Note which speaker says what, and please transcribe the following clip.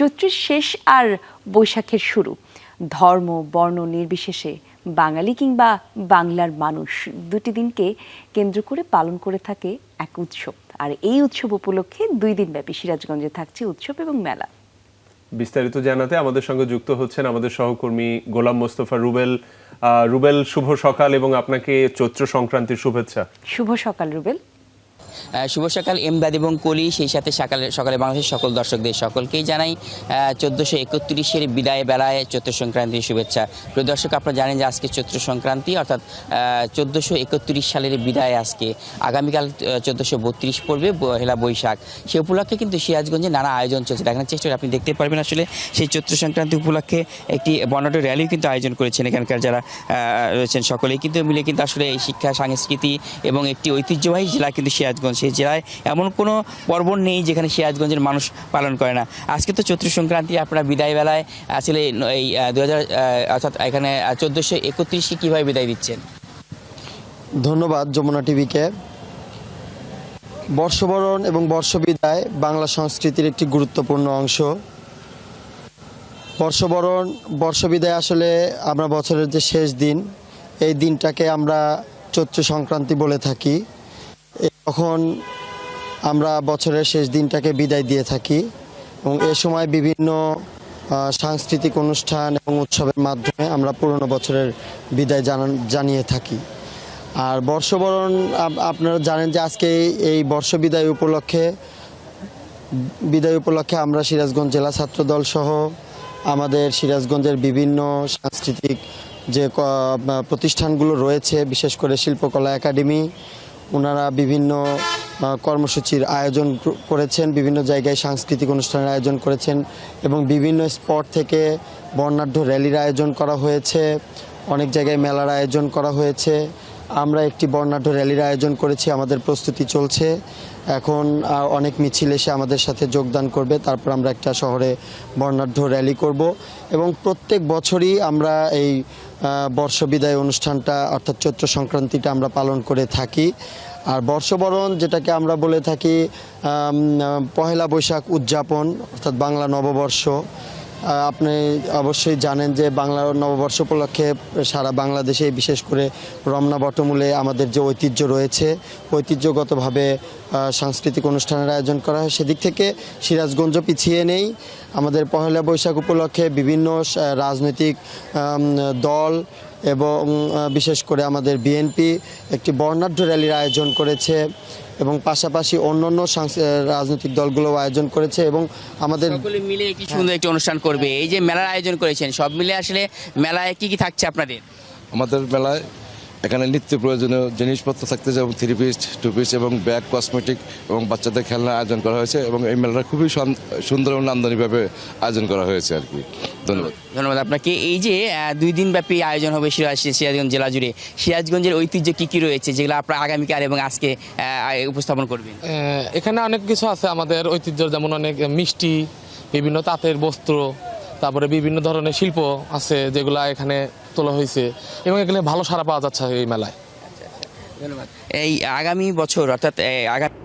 Speaker 1: চৈত্রের শেষ আর বৈশাখের শুরু। ধর্ম বর্ণ নির্বিশেষে বাঙালি কিংবা বাংলার মানুষ দুটি দিনকে কেন্দ্র করে পালন করে থাকে এক উৎসব। আর এই উৎসব উপলক্ষে দুই দিনব্যাপী সিরাজগঞ্জে থাকছে উৎসব এবং মেলা।
Speaker 2: বিস্তারিত জানাতে আমাদের সঙ্গে যুক্ত হচ্ছেন আমাদের সহকর্মী গোলাম মোস্তফা রুবেল। রুবেল শুভ সকাল এবং আপনাকে চৈত্র সংক্রান্তির শুভেচ্ছা।
Speaker 1: শুভ সকাল রুবেল।
Speaker 3: শুভ সকাল এমদাদ এবং কলি। সেই সাথে সকালে সকালে বাংলাদেশের সকল দর্শকদের সকলকেই জানাই চোদ্দোশো একত্রিশের বিদায় বেলায় চৈত্র সংক্রান্তির শুভেচ্ছা। প্রিয় দর্শক আপনারা জানেন যে আজকে চৈত্র সংক্রান্তি অর্থাৎ চোদ্দোশো একত্রিশ সালের বিদায় আজকে। আগামীকাল চোদ্দোশো বত্রিশ পড়বে হেলা বৈশাখ। সে উপলক্ষে কিন্তু সিরাজগঞ্জে নানা আয়োজন চলছে। দেখানোর চেষ্টা করি, আপনি দেখতে পারবেন আসলে সেই চৈত্র সংক্রান্তি উপলক্ষে একটি বর্ণাঢ্য র্যালিও কিন্তু আয়োজন করেছেন এখানকার যারা রয়েছেন। সকলেই কিন্তু মিলে কিন্তু আসলে এই শিক্ষা সংস্কৃতি এবং একটি ঐতিহ্যবাহী জেলা কিন্তু সিরাজগঞ্জ। সেই জেলায় এমন কোনো পর্ব নেই যেখানে সিরাজগঞ্জের মানুষ পালন করে না। আজকে তো চৈত্র সংক্রান্তি, আপনারা বিদায় বেলায় আসলে এই দু হাজার অর্থাৎ এখানে চোদ্দোশো একত্রিশে কীভাবে বিদায় দিচ্ছেন?
Speaker 4: ধন্যবাদ যমুনা টিভিকে। বর্ষবরণ এবং বর্ষবিদায় বাংলা সংস্কৃতির একটি গুরুত্বপূর্ণ অংশ। বর্ষবরণ, বর্ষবিদায় আসলে আমরা বছরের যে শেষ দিন, এই দিনটাকে আমরা চৈত্র সংক্রান্তি বলে থাকি। তখন আমরা বছরের শেষ দিনটাকে বিদায় দিয়ে থাকি এবং এ সময় বিভিন্ন সাংস্কৃতিক অনুষ্ঠান এবং উৎসবের মাধ্যমে আমরা পুরনো বছরের বিদায় জানান, জানিয়ে থাকি। আর বর্ষবরণ আপ- আপনারা জানেন যে আজকে এই- এই বর্ষ বিদায় উপলক্ষে বিদায় উপলক্ষে আমরা সিরাজগঞ্জ জেলা ছাত্র দল সহ আমাদের সিরাজগঞ্জের বিভিন্ন সাংস্কৃতিক যে প্রতিষ্ঠানগুলো রয়েছে, বিশেষ করে শিল্পকলা একাডেমি ওনারা বিভিন্ন কর্মসূচির আয়োজন করেছেন, বিভিন্ন জায়গায় সাংস্কৃতিক অনুষ্ঠানের আয়োজন করেছেন এবং বিভিন্ন স্পট থেকে বর্ণাঢ্য র্যালির আয়োজন করা হয়েছে, অনেক জায়গায় মেলার আয়োজন করা হয়েছে। আমরা একটি বর্ণাঢ্য র্যালির আয়োজন করেছি, আমাদের প্রস্তুতি চলছে। এখন অনেক মিছিল এসে আমাদের সাথে যোগদান করবে, তারপর আমরা একটা শহরে বর্ণাঢ্য র্যালি করব এবং প্রত্যেক বছরই আমরা এই বর্ষবিদায় অনুষ্ঠানটা, অর্থাৎ চৈত্র সংক্রান্তিটা আমরা পালন করে থাকি। আর বর্ষবরণ, যেটাকে আমরা বলে থাকি পহেলা বৈশাখ উদযাপন, অর্থাৎ বাংলা নববর্ষ। আপনি অবশ্যই জানেন যে বাংলার নববর্ষ উপলক্ষে সারা বাংলাদেশে, বিশেষ করে রমনা বটমূলে আমাদের যে ঐতিহ্য রয়েছে, ঐতিহ্যগতভাবে সাংস্কৃতিক অনুষ্ঠানের আয়োজন করা হয়। সেদিক থেকে সিরাজগঞ্জ পিছিয়ে নেই। আমাদের পহেলা বৈশাখ উপলক্ষে বিভিন্ন রাজনৈতিক দল এবং বিশেষ করে আমাদের বিএনপি একটি বর্ণাঢ্য র্যালির আয়োজন করেছে। এবং পাশাপাশি অন্যান্য রাজনৈতিক দলগুলো আয়োজন করেছে এবং আমাদের
Speaker 3: সকলে মিলে কি সুন্দর একটি অনুষ্ঠান করবে। এই যে মেলার আয়োজন করেছেন সব মিলে আসলে মেলায় কি কি থাকছে আপনাদের?
Speaker 5: আমাদের মেলায় এখানে নিত্য প্রয়োজনীয় জিনিসপত্র থাকতে যেমন থ্রি পিস টু পিস এবং ব্যাগ কসমেটিক এবং বাচ্চাদের খেলনা আয়োজন করা হয়েছে এবং এই মেলাটা খুবই সুন্দর এবং নান্দনিকভাবে আয়োজন করা হয়েছে আর কি। ধন্যবাদ।
Speaker 3: ধন্যবাদ। আপনাকে এই যে দুই দিন ব্যাপী আয়োজন হবে সিরাজ সিরাজগঞ্জ জেলা জুড়ে সিরাজগঞ্জের ঐতিহ্য কি কি রয়েছে যেগুলো আপনারা আগামীকাল এবং আজকে উপস্থাপন করবেন?
Speaker 6: এখানে অনেক কিছু আছে আমাদের ঐতিহ্য যেমন অনেক মিষ্টি বিভিন্ন তাঁতের বস্ত্র তারপরে বিভিন্ন ধরনের শিল্প আছে যেগুলো এখানে তোলা হয়েছে এবং এখানে ভালো সারা পাওয়া যাচ্ছে এই মেলায়।
Speaker 3: ধন্যবাদ। এই আগামী বছর, অর্থাৎ আগামী